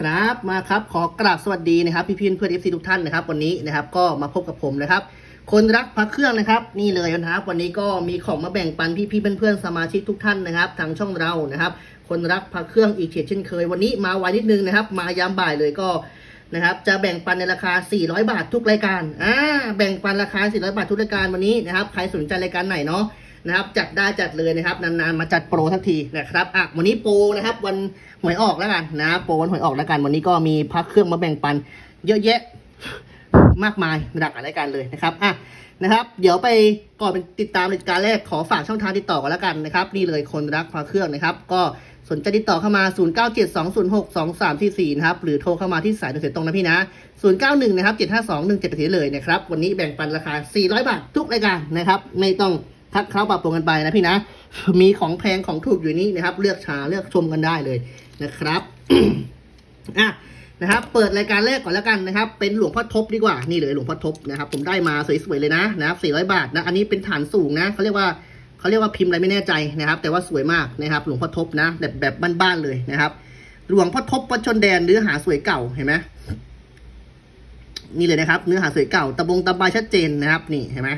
ครับมาครับขอกราบสวัสดีนะครับพี่พี่เพื่อนเอฟซีทุกท่านนะครับวันนี้นะครับก็มาพบกับผมนะครับ คนรักพระเครื่องนะครับ นี่เลยนะครับวันนี้ก็มีของมาแบ่งปันพี่พี่เพื่อนๆสมาชิกทุกท่านนะครับ ทางช่องเรานะครับ คนรักพระเครื่องอีกเช่นเคย วันนี้มาไวนิดนึงนะครับ มายามบ่ายเลยก็นะครับจะแบ่งปันในราคา 400 บาททุกรายการอ่าแบ่งปันราคา 400 บาททุกรายการวันนี้นะครับใครสนใจรายการไหนเนาะ นะครับจัดได้จัดเลยนะครับนานๆมาจัดโปรทักทีนะครับอะวันนี้โปรนะครับวันหวยออกแล้วกันนะโปรวันหวยออกแล้วกันวันนี้ก็มีพักเครื่องมาแบ่งปัน เยอะแยะมากมายหลากหลายรายการเลยนะครับอะนะครับ เดี๋ยวไปก่อนเป็นติดตามรายการแรกขอฝากช่องทางติดต่อกันแล้วกันนะครับ นี่เลยคนรักพระเครื่องนะครับ ก็สนใจติดต่อเข้ามา 0972062344นะครับหรือโทรเข้ามาที่สายโดยเสียตรงนะพี่นะ 091 นะครับ 752 17เลยนะครับ วันนี้แบ่งปันราคา 400 บาททุกรายการนะครับ ไม่ต้อง ทักเข้าปรับปรุงกันไปนะพี่นะ มีของแพงของถูกอยู่นี่นะครับ เลือกชาเลือกชมกันได้เลยนะครับอะนะครับ เปิดรายการแรกก่อนแล้วกันนะครับ เป็นหลวงพ่อทบดีกว่า นี่เลยหลวงพ่อทบนะครับ ผมได้มาสวยๆเลยนะนะครับ400บาทนะ อันนี้เป็นฐานสูงนะเขาเรียกว่าเขาเรียกว่าพิมพ์อะไรไม่แน่ใจนะครับ แต่ว่าสวยมากนะครับ หลวงพ่อทบนะ แบบแบบบ้านๆเลยนะครับ หลวงพ่อทบวัดชนแดนเนื้อหาสวยเก่าเห็นไหมนี่เลยนะครับ เนื้อหาสวยเก่าตะบงตะบายชัดเจนนะครับ นี่เห็นไหม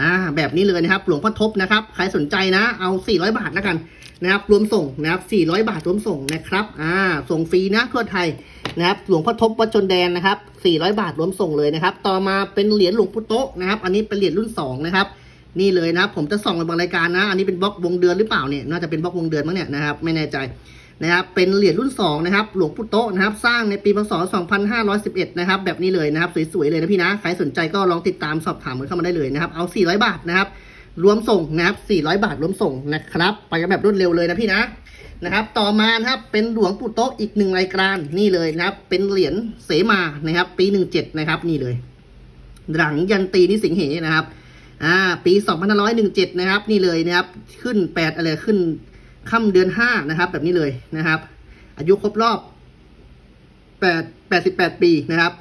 อ่าแบบนี้เลยนะครับ หลวงพ่อทบนะครับใครสนใจนะ เอา 400 บาทแล้วกันนะครับรวมส่งนะครับ400 บาทรวมส่งนะครับอ่าส่งฟรีนะทั่วไทยนะครับหลวงพ่อทบวัดชนแดนนะครับ 400 บาทรวมส่งเลยนะครับ ต่อมาเป็นเหรียญหลวงปู่โตะนะครับ อันนี้เป็นเหรียญรุ่น 2 นะครับ นี่เลยนะครับผมจะส่องในบางรายการนะ อันนี้เป็นบล็อกวงเดือนหรือเปล่าเนี่ยน่าจะเป็นบล็อกวงเดือนมั้งเนี่ยนะครับไม่แน่ใจ นะครับเป็นเหรียญรุ่น2นะครับหลวงปู่โตนะครับสร้างในปีพศ 2511 นะครับแบบนี้เลยนะครับสวยๆเลยนะพี่นะใครสนใจก็ลองติดตามสอบถามกันเข้ามาได้เลยนะครับเอา 400 บาทนะครับรวมส่งนะครับ 400 บาทรวมส่งนะครับไปกันแบบรวดเร็วเลยนะพี่นะนะครับต่อมานะครับเป็นหลวงปู่โตอีกหนึ่งรายการนี่เลยนะครับ เป็นเหรียญเสมานะครับ ปี 17 นะครับนี่เลย หลังยันตีนิสิงเหนะครับอ่าปี 2517 นะครับ นี่เลยนะครับขึ้น8อะไรขึ้น ค่ำเดือน5นะครับ แบบนี้เลยนะครับ อายุครบรอบ8 88ปีนะครับ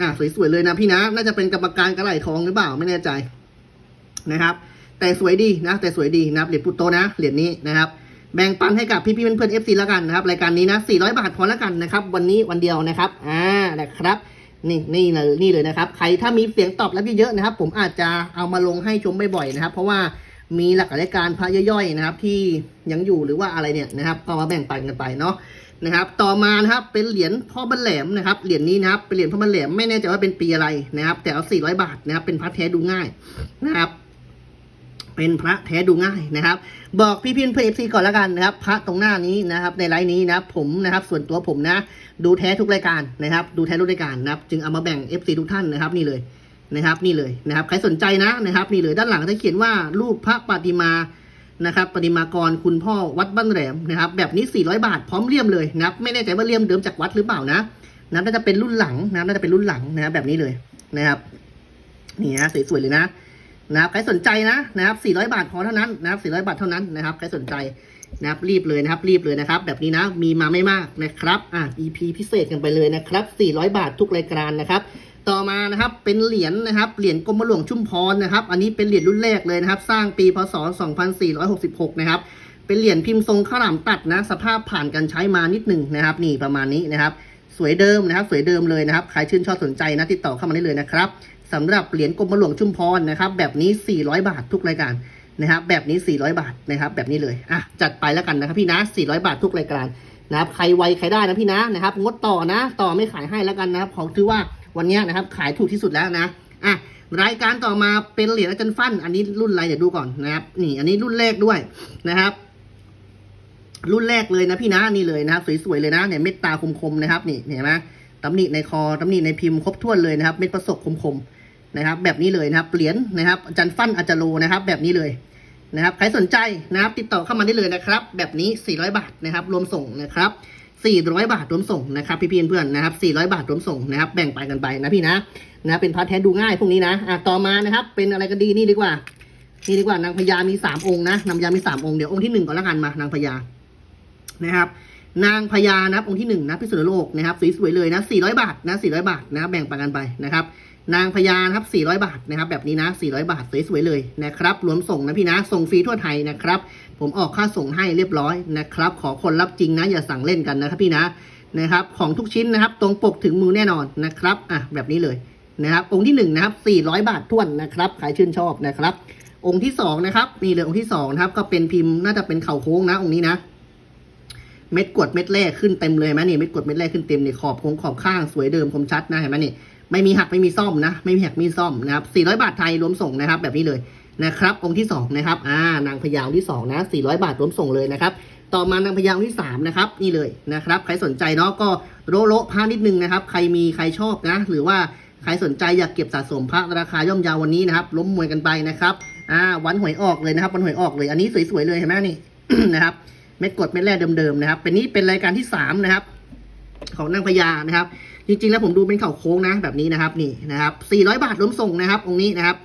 อ่าสวยๆเลยนะพี่นะ น่าจะเป็นกรรมการกระไหล่ทองหรือเปล่าไม่แน่ใจนะครับ แต่สวยดีนะ แต่สวยดีนะครับเหรียญปุตโตนะเหรียญนี้นะครับแบ่งปันให้กับพี่ๆเพื่อนๆ FC แล้วกันนะครับรายการนี้นะ 400 บาทพอแล้วกันนะครับ วันนี้วันเดียวนะครับ อ่านะครับนี่นี่เลยนี่เลยนะครับ ใครถ้ามีเสียงตอบรับเยอะๆนะครับ ผมอาจจะเอามาลงให้ชมบ่อยๆนะครับ เพราะว่า มีหลักรายการพระย่อยๆนะครับ ที่ยังอยู่หรือว่าอะไรเนี่ยนะครับ ก็มาแบ่งปันกันไปเนาะนะครับ ต่อมานะครับเป็นเหรียญพ่อบันแหลมนะครับเหรียญนี้นะครับเป็นเหรียญพ่อบันแหลมไม่แน่ใจว่าเป็นปีอะไรนะครับ แต่เอา400บาทนะครับ เป็นพระแท้ดูง่ายนะครับเป็นพระแท้ดูง่ายนะครับ บอกพี่พี่เพื่อนเอฟซีก่อนแล้วกันนะครับ พระตรงหน้านี้นะครับ ในไลน์นี้นะครับ ผมนะครับ ส่วนตัวผมนะ ดูแท้ทุกรายการนะครับ ดูแท้ทุกรายการนะครับ จึงเอามาแบ่ง FC ทุกท่านนะครับ นี่เลย นะครับนี่เลยนะครับใครสนใจนะนะครับนี่เลยด้านหลังจะเขียนว่ารูปพระปฏิมานะครับปฏิมากรคุณพ่อวัดบ้านแหลมนะครับแบบนี้ 400 บาทพร้อมเลี่ยมเลยนะครับไม่แน่ใจว่าเลี่ยมเดิมจากวัดหรือเปล่านะนะน่าจะเป็นรุ่นหลังนะน่าจะเป็นรุ่นหลังนะครับแบบนี้เลยนะครับนี่นะสวยๆเลยนะนะครับใครสนใจนะนะครับ 400 บาทพอเท่านั้นนะครับ 400 บาทเท่านั้นนะครับใครสนใจนะครับรีบเลยนะครับรีบเลยนะครับ แบบนี้นะมีมาไม่มากนะครับอะ EP พิเศษกันไปเลยนะครับ 400 บาททุกรายการนะครับ ต่อมานะครับเป็นเหรียญนะครับเหรียญกรมหลวงชุมพรนะครับ อันนี้เป็นเหรียญรุ่นแรกเลยนะครับ สร้างปีพศ 2466 นะครับ เป็นเหรียญพิมพ์ทรงข้าวหลามตัดนะ สภาพผ่านการใช้มานิดหนึ่งนะครับ นี่ประมาณนี้นะครับ สวยเดิมนะครับ สวยเดิมเลยนะครับใครชื่นชอบสนใจนะติดต่อเข้ามาได้เลยนะครับสำหรับเหรียญกรมหลวงชุมพรนะครับ แบบนี้ 400 บาททุกรายการนะครับ แบบนี้ 400 บาทนะครับ แบบนี้เลยอะจัดไปแล้วกันนะครับพี่นะ400 บาททุกรายการนะครับใครไวใครได้นะพี่นะนะครับ งดต่อนะ ต่อไม่ขายให้แล้วกันนะครับของถือว่า วันนี้นะครับ ขายถูกที่สุดแล้วนะอะรายการต่อมาเป็นเหรียญอาจารย์ฟั่นอันนี้รุ่นอะไรเดี๋ยวดูก่อนนะครับ นี่ อันนี้รุ่นแรกด้วยนะครับ รุ่นแรกเลยนะพี่นะนี่เลยนะครับ สวยๆเลยนะเนี่ยเม็ดตาคมๆนะครับ นี่เห็นไหมตำหนิในคอตำหนิในพิมพ์ครบถ้วนเลยนะครับ เม็ดประสบคมๆนะครับ แบบนี้เลยนะครับเหรียญนะครับอาจารย์ฟั่นอาจารย์โลนะครับ แบบนี้เลยนะครับ ใครสนใจนะครับ ติดต่อเข้ามาได้เลยนะครับ แบบนี้ 400 บาทนะครับ รวมส่งนะครับ 400 บาทรวมส่งนะครับพี่ๆเพื่อนๆนะครับ 400 บาทรวมส่งนะครับ แบ่งไปกันไปนะพี่นะนะเป็นพาร์ทแท้ดูง่ายพวกนี้นะอะต่อมานะครับ เป็นอะไรกันดีนี่ดีกว่า นี่ดีกว่านางพญามีสามองค์นะนางพญามีสามองค์เดี๋ยวองค์ที่หนึ่งก่อนละกันมานางพญานะครับนางพญานะครับองค์ที่หนึ่งนะพิษณุโลกนะครับสวยๆเลยนะ400 บาทนะ400 บาทนะแบ่งปันกันไปนะครับ นางพญานะครับ400 บาทนะครับแบบนี้นะ400 บาทสวยๆเลยนะครับรวมส่งนะพี่นะส่งฟรีทั่วไทยนะครับ ผมออกค่าส่งให้เรียบร้อยนะครับ ขอคนรับจริงนะ อย่าสั่งเล่นกันนะครับพี่นะนะครับ ของทุกชิ้นนะครับ ตรงปกถึงมือแน่นอนนะครับอะแบบนี้เลยนะครับ องค์ที่หนึ่งนะครับ400 บาททวนนะครับใครชื่นชอบนะครับ องค์ที่สองนะครับนี่เลยองค์ที่สองนะครับ ก็เป็นพิมพ์น่าจะเป็นเข่าโค้งนะองค์นี้นะเม็ดกดเม็ดแรกขึ้นเต็มเลยไหมนี่เม็ดกดเม็ดแรกขึ้นเต็มนี่ขอบโค้งขอบข้างสวยเดิมคมชัดนะเห็นไหมนี่ ไม่มีหักไม่มีซ่อมนะ ไม่มีหักมีซ่อมนะครับ400 บาทไทยรวมส่งนะครับ แบบนี้เลยนะครับองค์ที่สองนะครับอ่านางพญาองค์ที่สองนะ400 บาทรวมส่งเลยนะครับต่อมานางพญาองค์ที่สามนะครับนี่เลยนะครับใครสนใจเนาะก็โลโละผ้านิดนึงนะครับ ใครมีใครชอบนะ หรือว่าใครสนใจอยากเก็บสะสมพระราคาย่อมยาววันนี้นะครับล้มมวยกันไปนะครับอ่าวันหวยออกเลยนะครับวันหวยออกเลย อันนี้สวยๆเลยเห็นไหมนี่นะครับเม็ดกดเม็ดแรกเดิมๆนะครับ เป็นนี้เป็นรายการที่สามนะครับของนางพญานะครับ จริงๆแล้วผมดูเป็นเข่าโค้งนะแบบนี้นะครับนี่นะครับ400 บาทรวมส่งนะครับองค์นี้นะครับ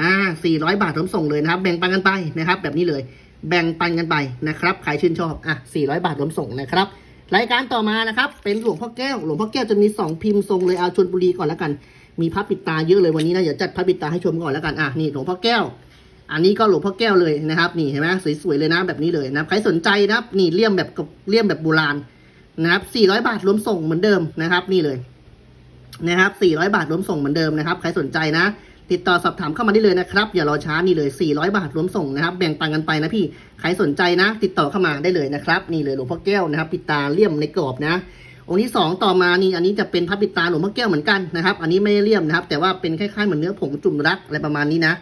อ่า400 บาทรวมส่งเลยนะครับ แบ่งปันกันไปนะครับ แบบนี้เลยแบ่งปันกันไปนะครับใครชื่นชอบอะ400 บาทรวมส่งนะครับรายการต่อมานะครับเป็นหลวงพ่อแก้วหลวงพ่อแก้วจะมี 2 พิมพ์ทรงเลยเอาชนบุรีก่อนแล้วกัน มีพระปิดตาเยอะเลยวันนี้นะเดี๋ยวจัดพระปิดตาให้ชมก่อนแล้วกันอะนี่หลวงพ่อแก้ว อันนี้ก็หลวงพ่อแก้วเลยนะครับ นี่เห็นไหมสวยๆเลยนะแบบนี้เลยนะใครสนใจนะครับนี่เลี่ยมแบบกับเลี่ยมแบบโบราณ นะครับ400 บาทรวมส่งเหมือนเดิมนะครับ นี่เลยนะครับ400 บาทรวมส่งเหมือนเดิมนะครับ ใครสนใจนะ ติดต่อสอบถามเข้ามาได้เลยนะครับ อย่ารอช้านี่เลย 400 บาทรวมส่งนะครับ แบ่งปันกันไปนะพี่ ใครสนใจนะ ติดต่อเข้ามาได้เลยนะครับ นี่เลยหลวงพ่อแก้วนะครับ ปิดตาเลี่ยมในกรอบนะ องค์ที่สองต่อมานี่ อันนี้จะเป็นพระปิดตาหลวงพ่อแก้วเหมือนกันนะครับ อันนี้ไม่ได้เลี่ยมนะครับ แต่ว่าเป็นคล้ายๆเหมือนเนื้อผงจุ่มรักอะไรประมาณนี้นะ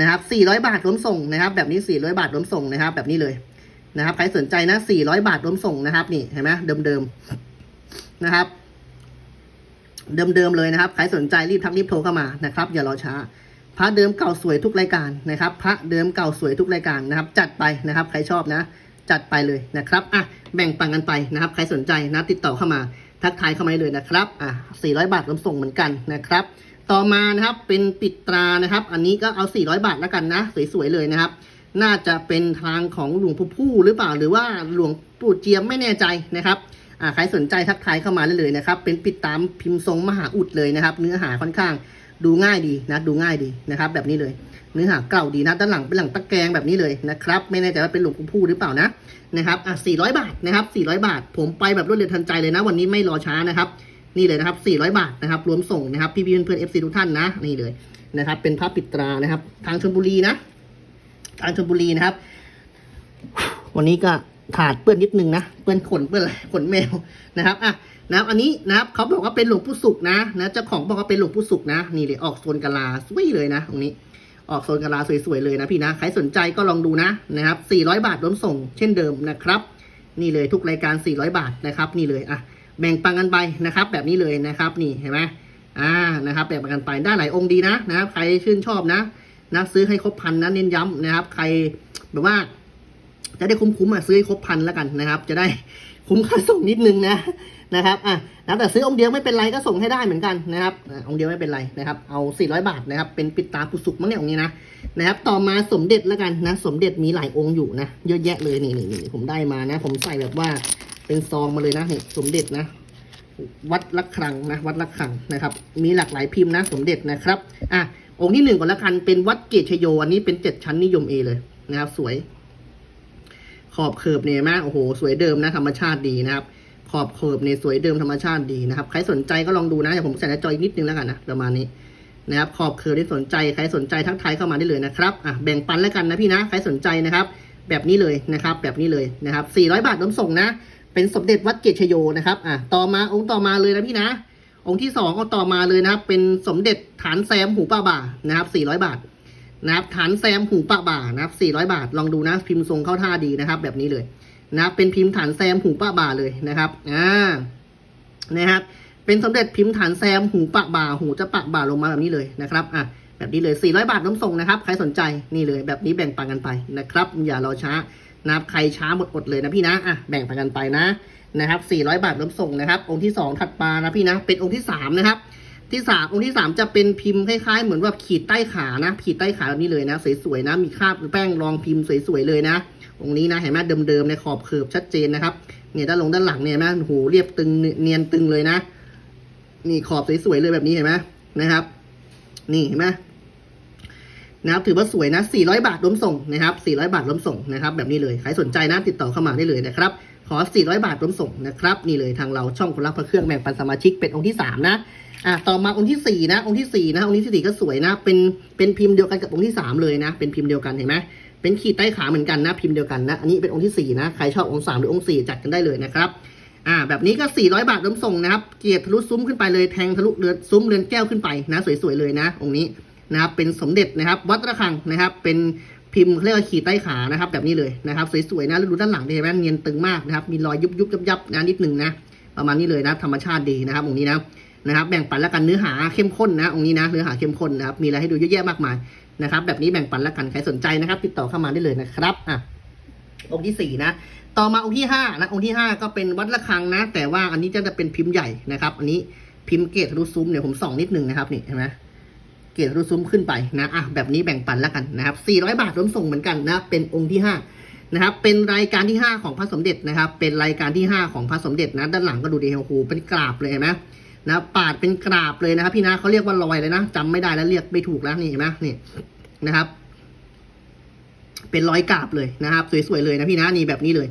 นะครับ400 บาทรวมส่งนะครับ แบบนี้ 400 บาทรวมส่งนะครับ แบบนี้เลย นะครับ ใครสนใจนะ400บาทรวมส่งนะครับ นี่เห็นไหมเดิมๆนะครับ เดิมๆเลยนะครับ ใครสนใจรีบทักรีบโทรเข้ามานะครับ อย่ารอช้า พระเดิมเก่าสวยทุกรายการนะครับ พระเดิมเก่าสวยทุกรายการนะครับ จัดไปนะครับ ใครชอบนะ จัดไปเลยนะครับอะแบ่งปันกันไปนะครับ ใครสนใจนะติดต่อเข้ามาทักทายเข้ามาเลยนะครับ อะ400 บาทรวมส่งเหมือนกันนะครับ ต่อมานะครับเป็นปิดตรานะครับ อันนี้ก็เอา 400 บาทแล้วกันนะ สวยๆเลยนะครับ น่าจะเป็นทางของหลวงปู่ผู้หรือเปล่า หรือว่าหลวงปู่เจียมไม่แน่ใจนะครับใครสนใจทักทายเข้ามาได้เลยนะครับ เป็นปิดตามพิมพ์ทรงมหาอุดเลยนะครับ เนื้อหาค่อนข้างดูง่ายดีนะดูง่ายดีนะครับ แบบนี้เลย เนื้อหาเก่าดีนะด้านหลังเป็นหลังตะแกรงแบบนี้เลยนะครับ ไม่แน่ใจว่าเป็นหลวงปู่ผู้หรือเปล่านะนะครับอะ400 บาทนะครับ 400 บาท ผมไปแบบรวดเร็วทันใจเลยนะ วันนี้ไม่รอช้านะครับ นี่เลยนะครับ 400 บาทนะครับรวมส่งนะครับพี่ๆเพื่อนๆ FC ทุกท่านนะนี่เลยนะครับ เป็นภาพปิดตรานะครับ ทางชลบุรีนะ ทางชลบุรีนะครับ วันนี้ก็ถาดเปื้อนนิดนึงนะเปื้อนขนเปื้อนอะไรขนแมวนะครับอะนะครับอันนี้นะครับเขาบอกว่าเป็นหลวงปู่สุกนะนะเจ้าของบอกว่าเป็นหลวงปู่สุกนะ นี่เลยออกโซนกะลาสวยเลยนะ ตรงนี้ออกโซนกะลาสวยๆเลยนะพี่นะใครสนใจก็ลองดูนะนะครับ 400 บาทรวมส่งเช่นเดิมนะครับ นี่เลยทุกรายการ 400 บาทนะครับ นี่เลยอะแบ่งปันกันไปนะครับ แบบนี้เลยนะครับ นี่เห็นไหมอ่านะครับ แบ่งปันกันไปได้หลายองค์ดีนะนะครับ ใครชื่นชอบนะ นะซื้อให้ครบพันนะเน้นย้ำนะครับ ใครแบบว่า จะได้คุ้มๆอะซื้อให้ครบพันแล้วกันนะครับ จะได้คุ้มค่าส่งนิดนึงนะนะครับอะนะแต่ซื้อองค์เดียวไม่เป็นไรก็ส่งให้ได้เหมือนกันนะครับอะองค์เดียวไม่เป็นไรนะครับ เอา 400 บาทนะครับ เป็นปิดตาปุสุกมั้งเนี่ยองค์นี้นะนะครับ ต่อมาสมเด็จแล้วกันนะ สมเด็จมีหลายองค์อยู่นะเยอะแยะเลยนี่นี่นี่ผมได้มานะ ผมใส่แบบว่าเป็นซองมาเลยนะนี่สมเด็จนะ วัดละครังนะวัดละครังนะครับ มีหลากหลายพิมพ์นะ สมเด็จนะครับอะ องค์ที่หนึ่งก่อนละกันเป็นวัดเกตชโยอันนี้เป็นเจ็ดชั้นนิยมเอเลยนะครับ สวย ขอบเขิบเนี่ยมากโอ้โห สวยเดิมนะธรรมชาติดีนะครับ ขอบเขิบเนี่ยสวยเดิมธรรมชาติดีนะครับ ใครสนใจก็ลองดูนะเดี๋ยวผมใส่หน้าจออีกนิดนึงแล้วกันนะประมาณนี้นะครับ ขอบเขิบที่สนใจใครสนใจทักทายเข้ามาได้เลยนะครับอะแบ่งปันแล้วกันนะพี่นะใครสนใจนะครับ แบบนี้เลยนะครับ แบบนี้เลยนะครับ400 บาทรวมส่งนะ เป็นสมเด็จวัดเกตชโยนะครับอะต่อมาองค์ต่อมาเลยนะพี่นะ องค์ที่สองก็ต่อมาเลยนะครับ เป็นสมเด็จฐานแซมหูป้าบ่านะครับ 400 บาทนะครับฐานแซมหูปะบ่านะครับ 400 บาท ลองดูนะพิมพ์ทรงเข้าท่าดีนะครับ แบบนี้เลยนะครับเป็นพิมพ์ฐานแซมหูปะบ่าเลยนะครับอ่านะครับเป็นสมเด็จพิมพ์ฐานแซมหูปะบ่าหูจะปะบ่าลงมาแบบนี้เลยนะครับอะแบบนี้เลย 400 บาทน้ำส่งนะครับ ใครสนใจนี่เลย แบบนี้แบ่งปันกันไปนะครับ อย่ารอช้านะครับใครช้าหมดอดเลยนะพี่นะอะแบ่งปันกันไปนะ นะครับ 400 บาทน้ำส่งนะครับ องค์ที่สองถัดมานะพี่นะ เป็นองค์ที่สามนะครับ ที่สามองค์ที่สามจะเป็นพิมพ์คล้ายๆ เหมือนว่าขีดใต้ขานะ ขีดใต้ขาแบบนี้เลยนะ สวยๆนะ มีคราบแป้งรองพิมพ์สวยๆเลยนะ องค์นี้นะ เห็นไหมเดิมๆในขอบเขิบชัดเจนนะครับ เนี่ยด้านลงด้านหลังเนี่ยเห็นไหมโอ้โหเรียบตึงเนียนตึงเลยนะ นี่ขอบสวยๆเลยแบบนี้เห็นไหมนะครับ นี่เห็นไหมนะครับถือว่าสวยนะ 400 บาทรวมส่งนะครับ 400 บาทรวมส่งนะครับ แบบนี้เลย ใครสนใจนะ ติดต่อเข้ามาได้เลยนะครับ ขอ 400 บาทรวมส่งนะครับ นี่เลยทางเราช่องคนรักพระเครื่องแบ่งปันสมาชิกเป็นองค์ที่ 3 นะอะต่อมาองค์ที่ 4 นะ องค์ที่ 4 นะ องค์ที่ 4 ก็สวยนะ เป็นเป็นพิมพ์เดียวกันกับองค์ที่ 3 เลยนะ เป็นพิมพ์เดียวกันเห็นไหมเป็นขีดใต้ขาเหมือนกันนะ พิมพ์เดียวกันนะ อันนี้เป็นองค์ที่ 4 นะ ใครชอบองค์ 3 หรือองค์ 4 จัดกันได้เลยนะครับอ่าแบบนี้ก็ 400 บาทรวมส่งนะครับ เกียรติทะลุซุ้มขึ้นไปเลย แทงทะลุเรือนซุ้มเรือนแก้วขึ้นไปนะ สวยๆเลยนะ องค์นี้นะครับ เป็นสมเด็จนะครับ วัดระฆังนะครับ เป็น พิมพ์เรียกว่าขีดใต้ขานะครับ แบบนี้เลยนะครับสวยๆนะแล้วดูด้านหลังดิเห็นไหมเนียนตึงมากนะครับ มีรอยยุบยุบยับยับๆนะนิดหนึ่งนะประมาณนี้เลยนะธรรมชาติดีนะครับองค์นี้นะนะครับ แบ่งปันแล้วกันเนื้อหาเข้มข้นนะองค์นี้นะเนื้อหาเข้มข้นนะครับมีอะไรให้ดูเยอะแยะมากมายนะครับแบบนี้แบ่งปันแล้วกันใครสนใจนะครับ ติดต่อเข้ามาได้เลยนะครับอะองค์ที่สี่นะต่อมาองค์ที่ห้านะองค์ที่ห้าก็เป็นวัดระฆังนะ แต่ว่าอันนี้จะเป็นพิมพ์ใหญ่นะครับ อันนี้พิมพ์เกตทะลุซุ้มเนี่ยวผมส่องนิดนึงนะครับนี่เห็นไหม เกตทะลุซุ้มขึ้นไปนะอะแบบนี้แบ่งปันแล้วกันนะครับ 400 บาทรวมส่งเหมือนกันนะเป็นองค์ที่ห้านะครับ เป็นรายการที่ห้าของพระสมเด็จนะครับ เป็นรายการที่ห้าของพระสมเด็จนะ ด้านหลังก็ดูดีโอ้โหเป็นกราบเลยเห็นไหมนะปาดเป็นกราบเลยนะครับ พี่นะเขาเรียกว่ารอยเลยนะจำไม่ได้แล้วเรียกไม่ถูกแล้วนี่เห็นไหมนี่นะครับ เป็นร้อยกราบเลยนะครับ สวยๆเลยนะพี่นะนี่แบบนี้เลย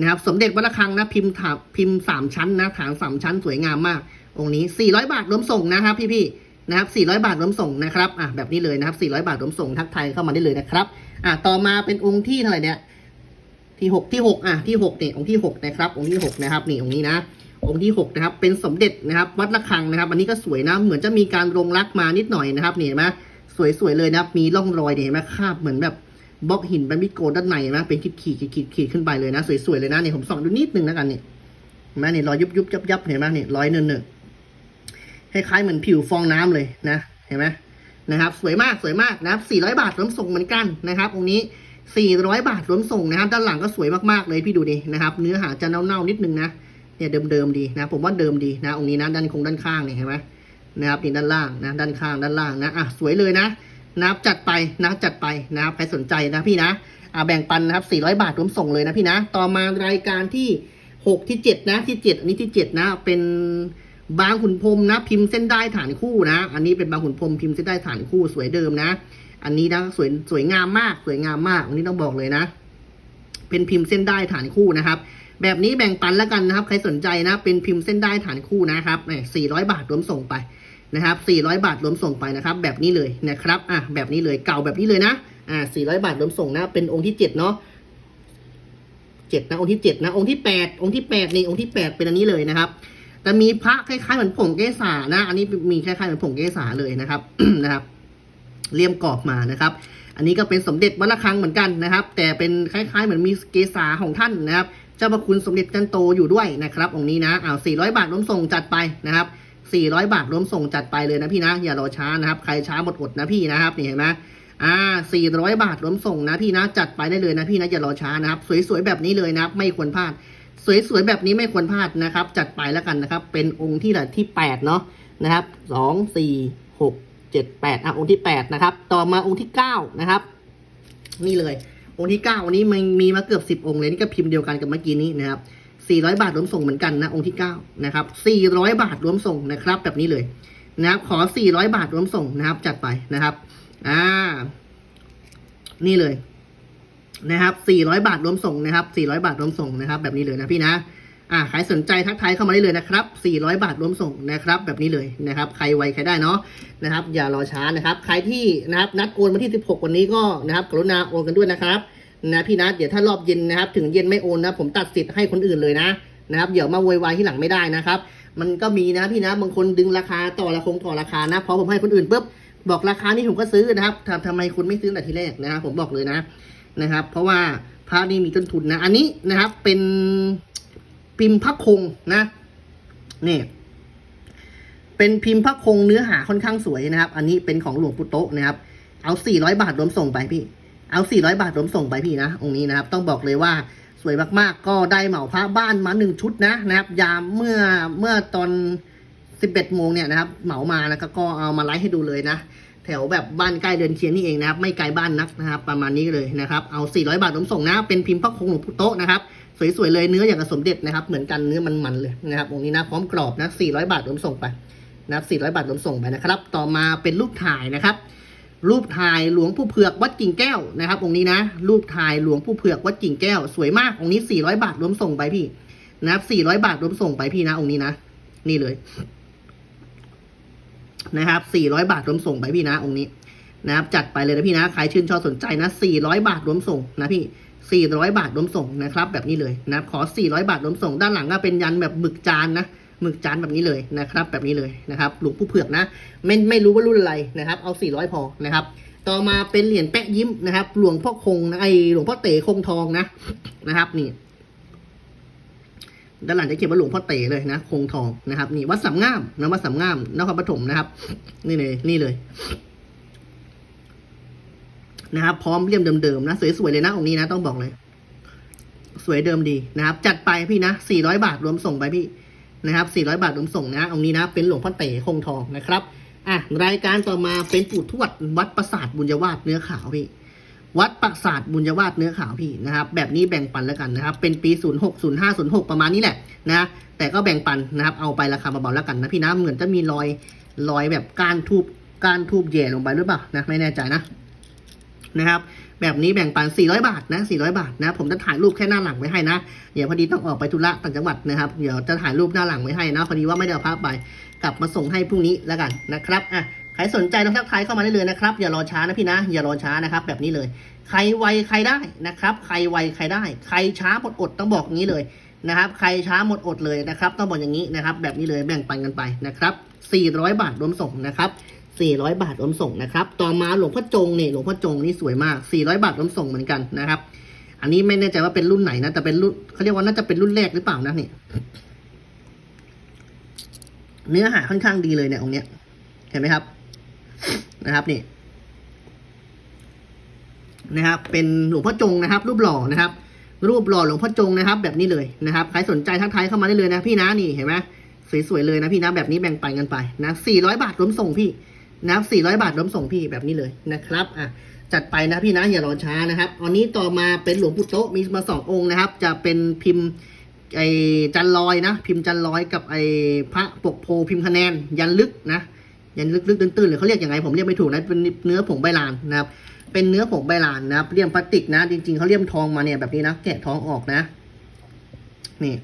นะครับ สมเด็จวัดระฆังนะพิมพ์ถาพิมพ์สามชั้นนะฐานสามชั้นสวยงามมากองค์นี้400 บาทรวมส่งนะครับ พี่ๆ นะครับ400 บาทรวมส่งนะครับอะแบบนี้เลยนะครับ400 บาทรวมส่งทักไทายเข้ามาได้เลยนะครับอะต่อมาเป็นองค์ที่เท่าไหร่เนี่ยที่หกที่หกอะที่หกเนี่ยองค์ที่หกนะครับองค์ที่หกนะครับนี่องค์นี้นะองค์ที่หกนะครับเป็นสมเด็จนะครับ วัดระฆังนะครับ อันนี้ก็สวยนะเหมือนจะมีการลงรักมานิดหน่อยนะครับนี่เห็นไหมสวยๆเลยนะครับมีร่องรอยเนี่ยเห็นไหมคาบเหมือนแบบบล็อกหินเป็นมิโกด้านในนะเป็นขีดขีดขีดขีดขีดขึ้นไปเลยนะ สวยๆเลยนะเนี่ยผมส่องดูนิดนึงแล้วกันเนี่ยเห็นไหมเนี่ยรอยยุบยุบยับยับเห็นไหมเนี่ยรอยเนินเนิน คล้ายๆเหมือนผิวฟองน้ำเลยนะ เห็นไหมนะครับ สวยมากสวยมากนะครับ 400 บาทรวมส่งเหมือนกันนะครับองค์นี้ 400 บาทรวมส่งนะครับ ด้านหลังก็สวยมากๆเลยพี่ดูดินะครับ เนื้อหาจะเน่าๆนิดนึงนะ เนี่ยเดิมๆดีนะ ผมว่าเดิมดีนะองค์นี้นะด้านคงด้านข้างเนี่ยเห็นไหมนะครับนี่ด้านล่างนะด้านข้างด้านล่างนะอะสวยเลยนะนะครับจัดไปนะจัดไปนะครับใครสนใจนะพี่นะอ่าแบ่งปันนะครับ 400 บาทรวมส่งเลยนะพี่นะ ต่อมารายการที่ 6 ที่ 7 นะที่ 7 อันนี้ที่ 7 นะเป็น บางขุนพรมนะ พิมพ์เส้นได้ฐานคู่นะ อันนี้เป็นบางขุนพรมพิมพ์เส้นได้ฐานคู่สวยเดิมนะ อันนี้นะสวยสวยงามมากสวยงามมากอันนี้ต้องบอกเลยนะ เป็นพิมพ์เส้นได้ฐานคู่นะครับ แบบนี้แบ่งปันแล้วกันนะครับ ใครสนใจนะ เป็นพิมพ์เส้นได้ฐานคู่นะครับเนี่ย400บาทรวมส่งไปนะครับ400บาทรวมส่งไปนะครับ แบบนี้เลยนะครับอะแบบนี้เลยเก่าแบบนี้เลยนะอ่า400บาทรวมส่งนะ เป็นองค์ที่7เนาะเจ็ดนะองค์ที่7นะองค์ที่8องค์ที่8นี่องค์ที่8เป็นอันนี้เลยนะครับ แต่มีพระคล้ายๆเหมือนผงเกสานะ อันนี้มีคล้ายๆเหมือนผงเกสาเลยนะครับนะครับเลี่ยมกรอบมานะครับ อันนี้ก็เป็นสมเด็จวัดระฆังเหมือนกันนะครับ แต่เป็นคล้ายๆเหมือนมีเกษาของท่านนะครับ เจ้าพระคุณสมเด็จจันโตอยู่ด้วยนะครับ องค์นี้นะอ้าว400 บาทรวมส่งจัดไปนะครับ 400 บาทรวมส่งจัดไปเลยนะพี่นะ อย่ารอช้านะครับ ใครช้าหมดอดนะพี่นะครับ นี่เห็นไหมอ่า400 บาทรวมส่งนะพี่นะ จัดไปได้เลยนะพี่นะ อย่ารอช้านะครับ สวยๆแบบนี้เลยนะครับ ไม่ควรพลาด สวยๆแบบนี้ไม่ควรพลาดนะครับ จัดไปแล้วกันนะครับ เป็นองค์ที่ละที่ 8 เนาะนะครับสองสี่หกเจ็ดแปดอะองค์ที่แปดนะครับ ต่อมาองค์ที่เก้านะครับ นี่เลย องค์ที่เก้าวันนี้มันมีมาเกือบสิบองค์เลยนี่ก็พิมพ์เดียวกันกับเมื่อกี้นี้นะครับ400 บาทรวมส่งเหมือนกันนะองค์ที่ 9 นะครับ 400 บาทรวมส่งนะครับ แบบนี้เลยนะครับ ขอ 400 บาทรวมส่งนะครับ จัดไปนะครับ อ่า นี่เลย นะครับ400 บาทรวมส่งนะครับ400 บาทรวมส่งนะครับ แบบนี้เลยนะพี่นะอ่าใครสนใจทักทายเข้ามาได้เลยนะครับ 400 บาทรวมส่งนะครับ แบบนี้เลยนะครับ ใครไวใครได้เนาะนะครับ อย่ารอช้านะครับ ใครที่นะครับนัดโอนวันที่ 16 วันนี้ก็นะครับ กรุณาโอนกันด้วยนะครับนะพี่นะเดี๋ยวถ้ารอบเย็นนะครับ ถึงเย็นไม่โอนนะผมตัดสิทธิ์ให้คนอื่นเลยนะนะครับเดี๋ยวมาโวยวายที่หลังไม่ได้นะครับ มันก็มีนะพี่นะบางคนดึงราคาต่อราคงต่อราคานะพอผมให้คนอื่นปุ๊บบอกราคานี้ผมก็ซื้อนะครับทำทำไมคุณไม่ซื้อแต่ทีแรกนะครับผมบอกเลยนะ นะครับ เพราะว่าพระนี่มีต้นทุนนะ อันนี้นะครับ เป็นพิมพ์พระคงนะนี่เป็นพิมพ์พระคงเนื้อหาค่อนข้างสวยนะครับ อันนี้เป็นของหลวงปู่โตนะครับ เอา400บาทรวมส่งไปพี่ เอา400บาทรวมส่งไปพี่นะองค์นี้นะครับ ต้องบอกเลยว่าสวยมากๆ ก็ได้เหมาพระบ้านมาหนึ่งชุดนะนะครับ ยามเมื่อเมื่อตอน11โมงเนี่ยนะครับ เหมามาแล้วก็เอามาไลฟ์ให้ดูเลยนะ แถวแบบบ้านใกล้เดินเคียนนี่เองนะครับ ไม่ไกลบ้านนักนะครับ ประมาณนี้เลยนะครับ เอา 400 บาทรวมส่งนะ เป็นพิมพ์พระคงหลวงปู่โตะนะครับ สวยๆเลยเนื้ออย่างกับสมเด็จนะครับ เหมือนกันเนื้อมันๆเลยนะครับองค์นี้นะพร้อมกรอบนะ 400 บาทรวมส่งไปนะครับ400 บาทรวมส่งไปนะครับ ต่อมาเป็นรูปถ่ายนะครับ รูปถ่ายหลวงผู้เผือกวัดกิ่งแก้วนะครับ องค์นี้นะ รูปถ่ายหลวงผู้เผือกวัดกิ่งแก้ว สวยมาก องค์นี้ 400 บาทรวมส่งไปพี่ นะครับ 400 บาทรวมส่งไปพี่นะ องค์นี้นะ นี่เลย นะครับ400บาทรวมส่งไปพี่นะองค์นี้นะครับจัดไปเลยนะพี่นะใครชื่นชอบสนใจนะ400บาทรวมส่งนะพี่400บาทรวมส่งนะครับ แบบนี้เลยนะครับขอ400บาทรวมส่ง ด้านหลังก็เป็นยันแบบหมึกจานนะหมึกจานแบบนี้เลยนะครับ แบบนี้เลยนะครับหลวงผู้เผือกนะ ไม่ไม่รู้ว่ารุ่นอะไรนะครับ เอา400พอนะครับต่อมาเป็นเหรียญแปะยิ้มนะครับ หลวงพ่อคงนะไอหลวงพ่อเต๋คงทองนะนะครับ นี่ ด้านหลังจะเขียนว่าหลวงพ่อเต๋เลยนะคงทองนะครับนี่วัดสามงามนะวัดสามงามนครปฐมนะครับ นี่เลยนี่เลยนะครับ พร้อมเลี่ยมเดิมๆนะสวยๆเลยนะองค์นี้นะต้องบอกเลย สวยเดิมดีนะครับ จัดไปพี่นะ400บาทรวมส่งไปพี่นะครับ400บาทรวมส่งนะองค์นี้นะ เป็นหลวงพ่อเต๋คงทองนะครับอะรายการต่อมาเป็นปู่ทวดวัดปราสาทบุญยวาสเนื้อขาวพี่ วัดปราสาทบุญวาสเนื้อขาวพี่นะครับ แบบนี้แบ่งปันแล้วกันนะครับ เป็นปี 06 05 06 ประมาณนี้แหละนะแต่ก็แบ่งปันนะครับ เอาไปราคาเบาๆแล้วกันนะพี่นะเหมือนจะมีรอยรอยแบบการทูบการทูบแย่ลงไปหรือเปล่านะไม่แน่ใจนะนะครับ แบบนี้แบ่งปัน 400 บาทนะ 400 บาทนะ ผมจะถ่ายรูปแค่หน้าหลังไว้ให้นะ เดี๋ยวพอดีต้องออกไปธุระต่างจังหวัดนะครับ เดี๋ยวจะถ่ายรูปหน้าหลังไว้ให้นะ พอดีว่าไม่ได้เอาภาพไป กลับมาส่งให้พรุ่งนี้แล้วกันนะครับ อะ ใครสนใจลองทักทายเข้ามาได้เลยนะครับ อย่ารอช้านะพี่นะ อย่ารอช้านะครับ แบบนี้เลย ใครไวใครได้นะครับ ใครไวใครได้ ใครช้าหมดอดต้องบอกงี้เลยนะครับ ใครช้าหมดอดเลยนะครับ ต้องบอกอย่างนี้นะครับ แบบนี้เลยแบ่งปันกันไปนะครับ400 บาทรวมส่งนะครับ400 บาทรวมส่งนะครับ ต่อมาหลวงพ่อจงเนี่ยหลวงพ่อจงนี่สวยมาก 400 บาทรวมส่งเหมือนกันนะครับ อันนี้ไม่แน่ใจว่าเป็นรุ่นไหนนะ แต่เป็นรุ่นเขาเรียกว่าน่าจะเป็นรุ่นแรกหรือเปล่านะนี่ เนื้อหาค่อนข้างดีเลยเนี่ยองเนี้ย เห็นไหมครับ นะครับนี่นะครับ เป็นหลวงพ่อจงนะครับ รูปหล่อนะครับ รูปหล่อหลวงพ่อจงนะครับ แบบนี้เลยนะครับใครสนใจทักทายเข้ามาได้เลยนะพี่นะนี่เห็นไหมสวยๆเลยนะพี่นะแบบนี้แบ่งปันกันไปนะ400บาทรวมส่งพี่นะครับ400บาทรวมส่งพี่แบบนี้เลยนะครับอะจัดไปนะพี่นะอย่ารอช้านะครับอันนี้ต่อมาเป็นหลวงปู่โตมีมาสององค์นะครับ จะเป็นพิมพ์ไอจันลอยนะ พิมพ์จันลอยกับไอพระปกโพพิมพ์คะแนนยันลึกนะ ยันลึกลึกตื้นๆหรือเขาเรียกยังไงผมเรียกไม่ถูกนะเป็นเนื้อผงใบลานนะครับ เป็นเนื้อผงใบลานนะครับเลี่ยมพลาสติกนะ จริง ๆเขาเลี่ยมทองมาเนี่ยแบบนี้นะแกะทองออกนะ นี่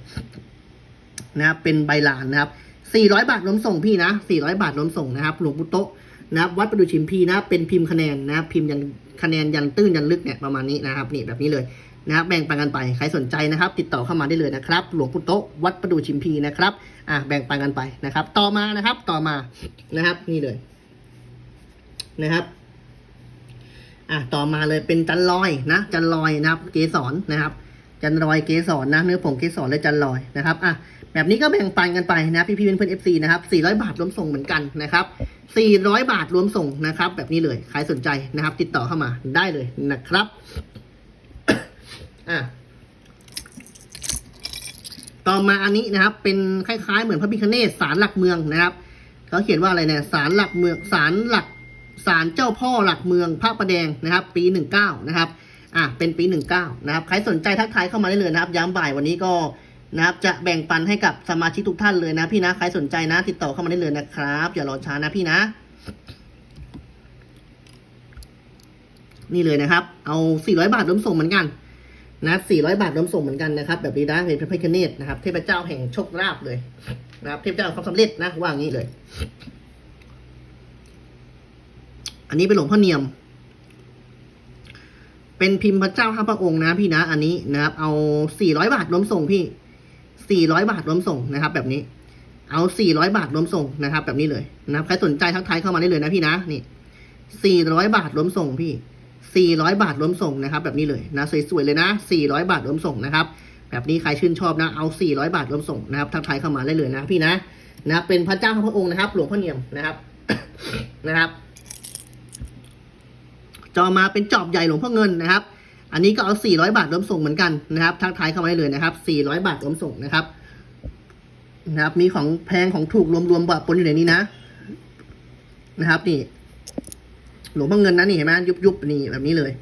นะครับเป็นใบลานนะครับ400 บาทรวมส่งพี่นะ400 บาทรวมส่งนะครับหลวงปู่โตนะครับ วัดประดูชิมพีนะเป็นพิมพ์คะแนนนะพิมพ์ยันคะแนนยันตื้นยันลึกเนี่ยประมาณนี้นะครับ นี่แบบนี้เลย นะครับแบ่งปันกันไปใครสนใจนะครับ ติดต่อเข้ามาได้เลยนะครับ หลวงปู่โตะวัดประดูชิมพีนะครับอะแบ่งปันกันไปนะครับ ต่อมานะครับต่อมานะครับ นี่เลยนะครับอะต่อมาเลยเป็นจันลอยนะจันลอยนะครับ เกสรนะครับ จันลอยเกสรนะเนื้อผงเกสรและจันลอยนะครับอะแบบนี้ก็แบ่งปันกันไปนะพี่พี่เพื่อนเอฟซีนะครับ400 บาทรวมส่งเหมือนกันนะครับ 400 บาทรวมส่งนะครับ แบบนี้เลยใครสนใจนะครับ ติดต่อเข้ามาได้เลยนะครับ อะต่อมาอันนี้นะครับ เป็นคล้ายๆ เหมือนพระพิคเนศสารหลักเมืองนะครับ เขาเขียนว่าอะไรเนี่ยสารหลักเมืองสารหลักสารเจ้าพ่อหลักเมืองพระประแดงนะครับ ปีหนึ่งเก้านะครับอะเป็นปีหนึ่งเก้านะครับใครสนใจทักทายเข้ามาได้เลยนะครับย้ำบ่ายวันนี้ก็นะครับจะแบ่งปันให้กับสมาชิกทุกท่านเลยนะพี่นะใครสนใจนะ ติดต่อเข้ามาได้เลยนะครับ อย่ารอช้านะพี่นะ นี่เลยนะครับ เอา 400 บาทรวมส่งเหมือนกัน นะ400 บาทรวมส่งเหมือนกันนะครับ แบบนี้นะเป็นพระพิฆเนศนะครับ เทพเจ้าแห่งโชคลาภเลยนะครับ เทพเจ้าแห่งความสำเร็จนะว่างี้เลย อันนี้เป็นหลวงพ่อเนียม เป็นพิมพ์พระเจ้าข้าพระองค์นะพี่นะ อันนี้นะครับ เอา 400 บาทรวมส่งพี่ 400 บาทรวมส่งนะครับ แบบนี้ เอา 400 บาทรวมส่งนะครับ แบบนี้เลยนะครับ ใครสนใจทักทายเข้ามาได้เลยนะพี่นะ นี่ 400 บาทรวมส่งพี่ 400 บาทรวมส่งนะครับ แบบนี้เลยนะสวยๆเลยนะ 400 บาทรวมส่งนะครับ แบบนี้ใครชื่นชอบนะเอา 400 บาทรวมส่งนะครับทักทายเข้ามาได้เลยนะพี่นะนะเป็นพระเจ้าข้าพระองค์นะครับ หลวงพ่อเนียมนะครับนะครับจอมาเป็นจอบใหญ่หลวงพ่อเงินนะครับ อันนี้ก็เอา 400 บาทรวมส่งเหมือนกันนะครับ ทักทายเข้ามาได้เลยนะครับ 400 บาทรวมส่งนะครับ นะครับ มีของแพงของถูกรวมๆแบบปนอยู่ในนี้นะ นะครับ นี่ หลวงพ่อเงินนะนี่เห็นไหมยุบยุบๆนี่แบบนี้เลย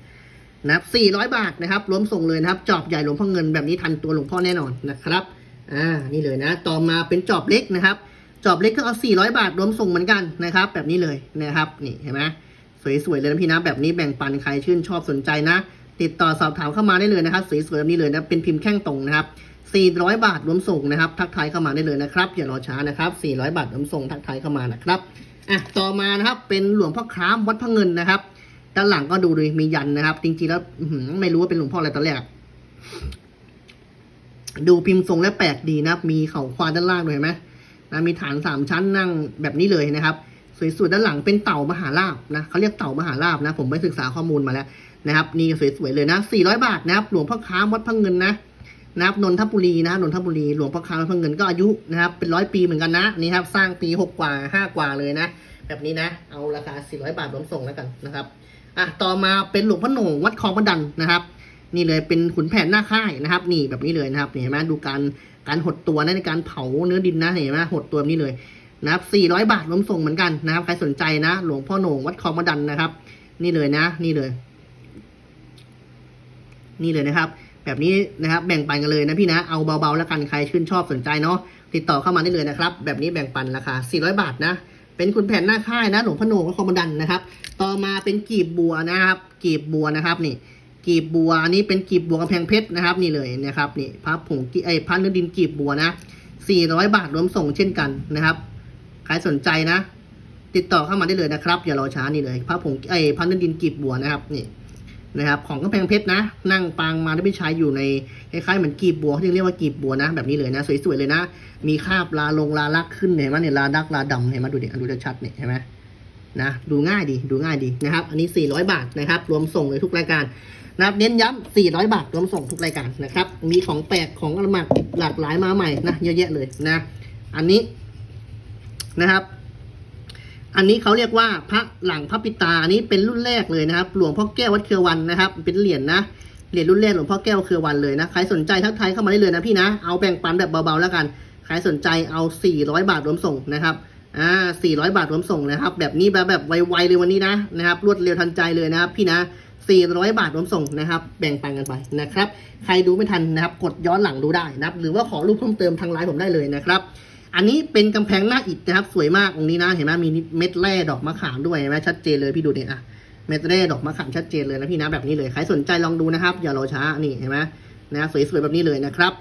นะครับ400บาทนะครับรวมส่งเลยนะครับ จอบใหญ่หลวงพ่อเงินแบบนี้ทันตัวหลวงพ่อแน่นอนนะครับ อ่า นี่เลยนะ ต่อมาเป็นจอบเล็กนะครับ จอบเล็กก็เอา400บาทรวมส่งเหมือนกันนะครับ แบบนี้เลยนะครับ นี่เห็นไหมสวยๆเลยนะพี่นะแบบนี้แบ่งปันใครชื่นชอบสนใจนะ ติดต่อสอบถามเข้ามาได้เลยนะครับ สวยๆแบบนี้เลยนะ เป็นพิมพ์แข้งตรงนะครับ400บาทรวมส่งนะครับ ทักทายเข้ามาได้เลยนะครับ อย่ารอช้านะครับ400บาทรวมส่งทักทายเข้ามานะครับ อะต่อมานะครับเป็นหลวงพ่อครามวัดพระเงินนะครับ ด้านหลังก็ดูเลยมียันนะครับ จริงๆแล้วอืไม่รู้ว่าเป็นหลวงพ่ออะไรตอนแรกดูพิมพ์ทรงแล้วแปลกดีนะครับ มีเข่าควาด้านล่างด้วยเห็นไหมนะมีฐานสามชั้นนั่งแบบนี้เลยนะครับ สวยๆด้านหลังเป็นเต่ามหาลาบนะเขาเรียกเต่ามหาลาบนะ ผมไปศึกษาข้อมูลมาแล้วนะครับ นี่สวยๆเลยนะ400 บาทนะครับ หลวงพ่อค้ามวัดพระเงินนะ นะครับนนทบุรีนะนนทบุรีหลวงพ่อค้ามวัดพระเงินก็อายุนะครับเป็นร้อยปีเหมือนกันนะนี่ครับสร้างปีหกกว่าห้ากว่าเลยนะ แบบนี้นะเอาราคา400บาทรวมส่งแล้วกันนะครับอะต่อมาเป็นหลวงพ่อโหน่งวัดคลองประดันนะครับ นี่เลยเป็นขุนแผนหน้าค่ายนะครับ นี่แบบนี้เลยนะครับนี่เห็นไหมดูการการหดตัวนะในการเผาเนื้อดินนะเห็นไหมหดตัวแบบนี้เลยนะครับ400 บาทรวมส่งเหมือนกันนะครับใครสนใจนะ หลวงพ่อโหน่งวัดคลองมะดันนะครับ นี่เลยนะ นี่เลย นี่เลยนะครับ แบบนี้นะครับแบ่งปันกันเลยนะพี่นะเอาเบาๆแล้วกันใครชื่นชอบสนใจเนาะติดต่อเข้ามาได้เลยนะครับ แบบนี้แบ่งปันราคา 400 บาทนะ เป็นคุณแผ่นหน้าค่ายนะ หลวงพ่อโหน่งคอมะดันนะครับ ต่อมาเป็นกีบบัวนะครับ กีบบัวนะครับนี่ กีบบัวนี้เป็นกีบบัวกำแพงเพชรนะครับ นี่เลยนะครับนี่พระผงกีไอพระเนื้อดินกีบบัวนะ 400 บาทรวมส่งเช่นกันนะครับใครสนใจนะ ติดต่อเข้ามาได้เลยนะครับ อย่ารอช้านี่เลยพระผงไอพระเนื้อดินกีบบัวนะครับนี่ นะครับของกำแพงเพชรนะ นั่งปางมาได้ไม่ใช้อยู่ในคล้ายๆเหมือนกีบบัวที่เรียกว่ากีบบัวนะ แบบนี้เลยนะ สวยๆเลยนะ มีคาบลาลงลาลักขึ้นเห็นไหมเนี่ยลาดักลาดำเห็นไหมดูดิอะดูชัดเนี่ยเห็นไหมนะดูง่ายดีดูง่ายดีนะครับ อันนี้ 400 บาทนะครับ รวมส่งเลยทุกรายการนะครับเน้นย้ำ400 บาทรวมส่งทุกรายการนะครับ มีของแปลกของอลมากหลากหลายมาใหม่นะเยอะแยะเลยนะ อันนี้นะครับ อันนี้เขาเรียกว่าพระหลังพระปิตานนี้เป็นรุ่นแรกเลยนะครับ หลวงพ่อแก้ววัดเครือวันนะครับ เป็นเหรียญนะเหรียญรุ่นแรกหลวงพ่อแก้วเครือวันเลยนะใครสนใจทักทายเข้ามาได้เลยนะพี่นะเอาแบ่งปันแบบเบาๆแล้วกันใครสนใจเอา 400 บาทรวมส่งนะครับอ่า400 บาทรวมส่งนะครับ แบบนี้แบบแบบไวๆเลยวันนี้นะนะครับรวดเร็วทันใจเลยนะครับ พี่นะ400 บาทรวมส่งนะครับ แบ่งปันกันไปนะครับ ใครดูไม่ทันนะครับ กดย้อนหลังดูได้นะครับ หรือว่าขอรูปเพิ่มเติมทางไลน์ผมได้เลยนะครับ อันนี้เป็นกำแพงหน้าอิฐนะครับ สวยมากตรงนี้นะ เห็นไหมมีเม็ดแร่ดอกมะขามด้วยเห็นไหมชัดเจนเลยพี่ดูเนี่ยอะเม็ดแร่ดอกมะขามชัดเจนเลยนะพี่นะแบบนี้เลยใครสนใจลองดูนะครับ อย่ารอช้านี่เห็นไหมนะสวยๆแบบนี้เลยนะครับ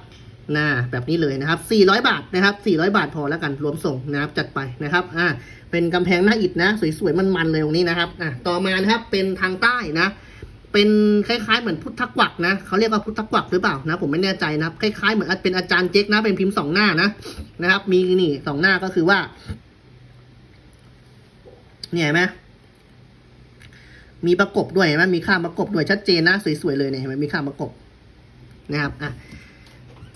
นะแบบนี้เลยนะครับ 400 บาทนะครับ 400 บาทพอแล้วกันรวมส่งนะครับจัดไปนะครับอ่าเป็นกำแพงหน้าอิฐนะ สวยๆมันๆเลยตรงนี้นะครับอะต่อมานะครับเป็นทางใต้นะ เป็นคล้ายๆเหมือนพุทธกวักนะเขาเรียกว่าพุทธกวักหรือเปล่านะ ผมไม่แน่ใจนะคล้ายๆเหมือนเป็นอาจารย์เจ๊กนะ เป็นพิมพ์สองหน้านะนะครับ มีนี่สองหน้าก็คือว่า เนี่ยเห็นไหมมีประกบด้วยเห็นไหมมีข้ามประกบด้วยชัดเจนนะสวยๆเลยเนี่ยเห็นไหมมีข้ามประกบนะครับอะ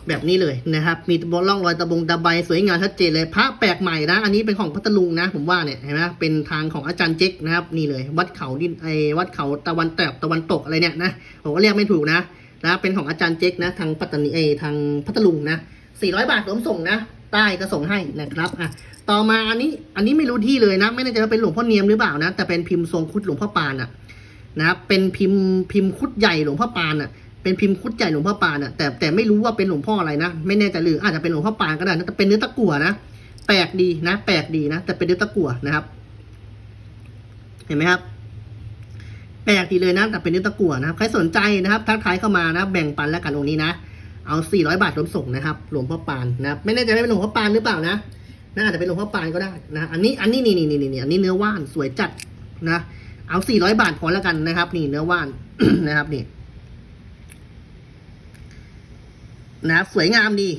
แบบนี้เลยนะครับ มีร่องรอยตะบงตะไบสวยงามชัดเจนเลยพระแปลกใหม่นะ อันนี้เป็นของพัทลุงนะ ผมว่าเนี่ยเห็นไหมเป็นทางของอาจารย์เจ๊กนะครับ นี่เลย วัดเขาดินไอวัดเขาตะวันตกตะวันตกอะไรเนี่ยนะผมก็เรียกไม่ถูกนะนะเป็นของอาจารย์เจ๊กนะทางปัตตานีไอทางพัทลุงนะ400 บาทรวมส่งนะใต้ก็ส่งให้นะครับอะต่อมาอันนี้อันนี้ไม่รู้ที่เลยนะ ไม่แน่ใจว่าเป็นหลวงพ่อเนียมหรือเปล่านะแต่เป็นพิมพ์ทรงคุดหลวงพ่อปานอะนะครับเป็นพิมพ์พิมพ์คุดใหญ่หลวงพ่อปานอะ เป็นพิมพ์คุดใหญ่หลวงพ่อปานอะแต่แต่ไม่รู้ว่าเป็นหลวงพ่ออะไรนะ ไม่แน่ใจหรืออาจจะเป็นหลวงพ่อปานก็ได้นะแต่เป็นเนื้อตะกั่วนะแปลกดีนะแปลกดีนะแต่เป็นเนื้อตะกั่วนะครับ เห็นไหมครับ แปลกดีเลยนะแต่เป็นเนื้อตะกั่วนะครับใครสนใจนะครับ ทักทายเข้ามานะ แบ่งปันแล้วกันตรงนี้นะเอา 400 บาทรวมส่งนะครับ หลวงพ่อปานนะครับ ไม่แน่ใจว่าเป็นหลวงพ่อปานหรือเปล่านะ น่าจะเป็นหลวงพ่อปานก็ได้นะ อันนี้ อันนี้นี่นี่นี่นี่อันนี้เนื้อว่านสวยจัดนะ เอา 400 บาทพอแล้วกันนะครับ นี่เนื้อว่านนะครับนี่ นะครับสวยงามดี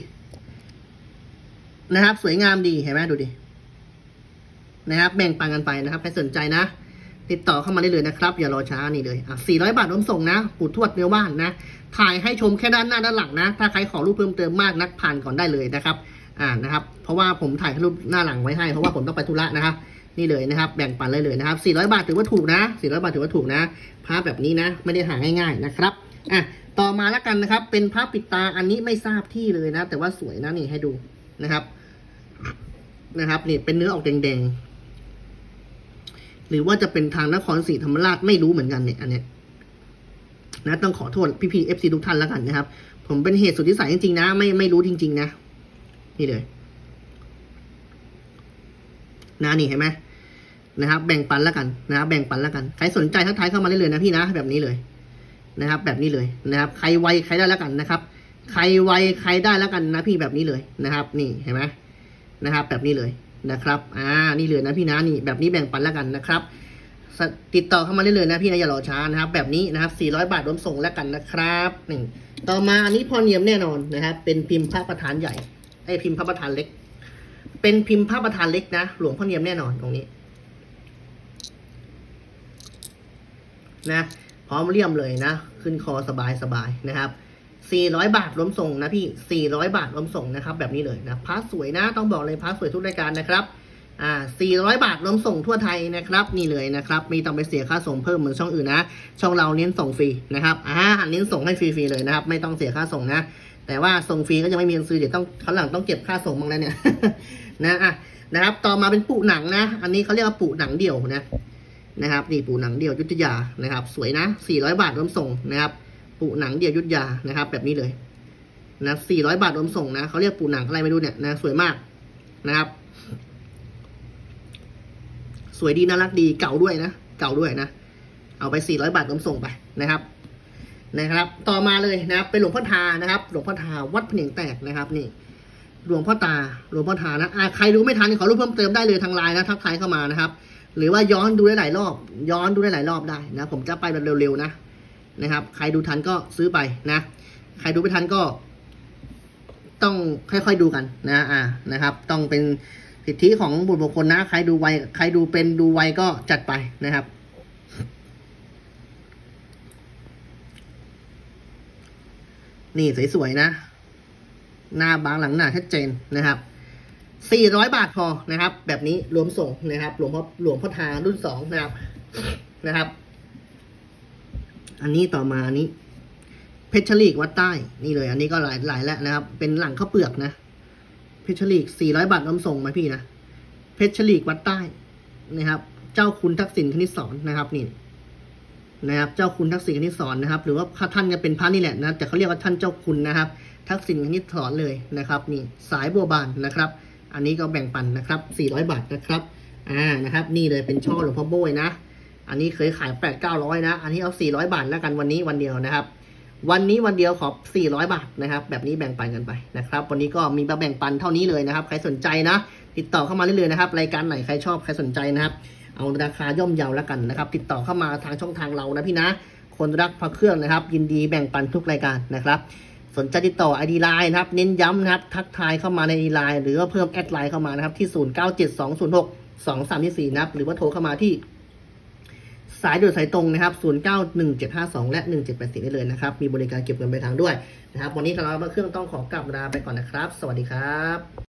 นะครับ สวยงามดีเห็นไหมดูดินะครับ แบ่งปันกันไปนะครับใครสนใจนะ ติดต่อเข้ามาได้เลยนะครับ อย่ารอช้านี่เลยอะ400บาทรวมส่งนะปู่ทวดเนื้อว่านนะถ่ายให้ชมแค่ด้านหน้าด้านหลังนะ ถ้าใครขอรูปเพิ่มเติมมากนักผ่านก่อนได้เลยนะครับ อ่านะครับ เพราะว่าผมถ่ายรูปหน้าหลังไว้ให้เพราะว่าผมต้องไปธุระนะครับนี่เลยนะครับ แบ่งปันเลยเลยนะครับ400 บาทถือว่าถูกนะ400 บาทถือว่าถูกนะพระแบบนี้นะ ไม่ได้หาง่ายๆนะครับอะ ต่อมาแล้วกันนะครับ เป็นพระปิดตาอันนี้ไม่ทราบที่เลยนะ แต่ว่าสวยนะนี่ให้ดูนะครับ นะครับนี่เป็นเนื้อออกแดงๆ หรือว่าจะเป็นทางนครศรีธรรมราชไม่รู้เหมือนกันเนี่ยอันเนี้ยนะต้องขอโทษพี่พีเอฟซีทุกท่านแล้วกันนะครับ ผมเป็นเหตุสุดที่สายจริงๆนะ ไม่ไม่รู้จริง ๆ นะ นี่เลยนะนี่เห็นไหมนะครับ แบ่งปันแล้วกันนะครับแบ่งปันแล้วกันใครสนใจทักทายเข้ามาได้เลยนะพี่นะแบบนี้เลย นะครับ แบบนี้เลยนะครับ ใครไวใครได้แล้วกันนะครับ ใครไวใครได้แล้วกันนะพี่แบบนี้เลยนะครับ นี่เห็นไหมนะครับ แบบนี้เลยนะครับ อ่า นี่เลยนะพี่นะนี่แบบนี้แบ่งปันแล้วกันนะครับติดต่อเข้ามาได้เลยนะพี่นะอย่ารอช้านะครับ แบบนี้นะครับ400 บาทรวมส่งแล้วกันนะครับหนึ่งต่อมาอันนี้พอเนียมแน่นอนนะครับ เป็นพิมพ์พระประธานใหญ่ไอ้พิมพ์พระประธานเล็ก เป็นพิมพ์พระประธานเล็กนะหลวงพ่อเนียมแน่นอนตรงนี้ นะ พร้อมเลี่ยมเลยนะ ขึ้นคอสบายสบายนะครับ 400 บาทรวมส่งนะพี่ 400 บาทรวมส่งนะครับ แบบนี้เลยนะพาสสวยนะ ต้องบอกเลยพาสสวยทุกรายการนะครับ อ่า 400 บาทรวมส่งทั่วไทยนะครับ นี่เลยนะครับ มีต้องไปเสียค่าส่งเพิ่มเหมือนช่องอื่นนะ ช่องเราเน้นส่งฟรีนะครับ อ่า เน้นส่งให้ฟรีๆเลยนะครับ ไม่ต้องเสียค่าส่งนะ แต่ว่าส่งฟรีก็ยังไม่มีเงินซื้อเดี๋ยวต้องครั้งหลังต้องเก็บค่าส่งบ้างแล้วเนี่ย นะ อะ นะครับ ต่อมาเป็นปูหนังนะ อันนี้เขาเรียกว่าปูหนังเดี่ยวนะ นะครับนี่ปูหนังเดี่ยวยุทธยานะครับ สวยนะ 400 บาทรวมส่งนะครับปูหนังเดี่ยวยุทธยานะครับ แบบนี้เลยนะ400 บาทรวมส่งนะเขาเรียกปูหนังอะไรไม่รู้เนี่ยนะสวยมากนะครับ สวยดีน่ารักดีเก่าด้วยนะเก่าด้วยนะเอาไป 400 บาทรวมส่งไปนะครับนะครับ ต่อมาเลยนะครับเป็นหลวงพ่อทานะครับ หลวงพ่อทาวัดพะเนียงแตกนะครับ นี่หลวงพ่อตาหลวงพ่อทานะอะใครรู้ไม่ทันขอรู้เพิ่มเติมได้เลยทางไลน์นะทักทายเข้ามานะครับ หรือว่าย้อนดูได้หลายรอบ ย้อนดูได้หลายรอบได้นะ ผมจะไปแบบเร็วๆนะนะครับ ใครดูทันก็ซื้อไปนะ ใครดูไม่ทันก็ ต้องค่อยๆดูกันนะอ่านะครับ ต้องเป็นสิทธิของบุตรบุคคลนะ ใครดูไวใครดูเป็นดูไวก็จัดไปนะครับนี่สวยๆนะ หน้าบางหลังหน้าชัดเจนนะครับ 400 บาทพอนะครับ แบบนี้รวมส่งนะครับ หลวงพ่อหลวงพ่อทารุ่นสองนะครับนะครับ อันนี้ต่อมาอันนี้ เพชรลีกวัดใต้นี่เลย อันนี้ก็หลายหลายแล้วนะครับ เป็นหลังข้าวเปลือกนะ เพชรลีก 400 บาทรวมส่งไหมพี่นะเพชรลีกวัดใต้นะครับ เจ้าคุณทักษิณคณิตสอนนะครับนี่นะครับ เจ้าคุณทักษิณคณิตสอนนะครับ หรือว่าท่านจะเป็นพระนี่แหละนะแต่เขาเรียกว่าท่านเจ้าคุณนะครับ ทักษิณคณิตสอนเลยนะครับ นี่สายบัวบานนะครับ อันนี้ก็แบ่งปันนะครับ400 บาทนะครับอ่านะครับ นี่เลยเป็นช่อหลวงพ่อโบยนะ อันนี้เคยขาย8 900นะ อันนี้เอา 400 บาทแล้วกันวันนี้วันเดียวนะครับ วันนี้วันเดียวขอ 400 บาทนะครับ แบบนี้แบ่งปันกันไปนะครับ วันนี้ก็มีมาแบ่งปันเท่านี้เลยนะครับ ใครสนใจนะ ติดต่อเข้ามาเรื่อยๆนะครับ รายการไหนใครชอบใครสนใจนะครับ เอาราคาย่อมเยาแล้วกันนะครับ ติดต่อเข้ามาทางช่องทางเรานะพี่นะ คนรักพระเครื่องนะครับ ยินดีแบ่งปันทุกรายการนะครับ สนใจติดต่อ ID Line นะครับ เน้นย้ำนะครับ ทักทายเข้ามาใน ID Line หรือว่าเพิ่มแอดไลน์เข้ามานะครับ ที่ 097206 2324นะครับ หรือว่าโทรเข้ามาที่ สายด่วนสายตรงนะครับ 091752 และ 1784ได้เลยนะครับ มีบริการเก็บเงินปลายทางด้วยนะครับ วันนี้สำหรับเครื่องต้องขอกลับลาไปก่อนนะครับ สวัสดีครับ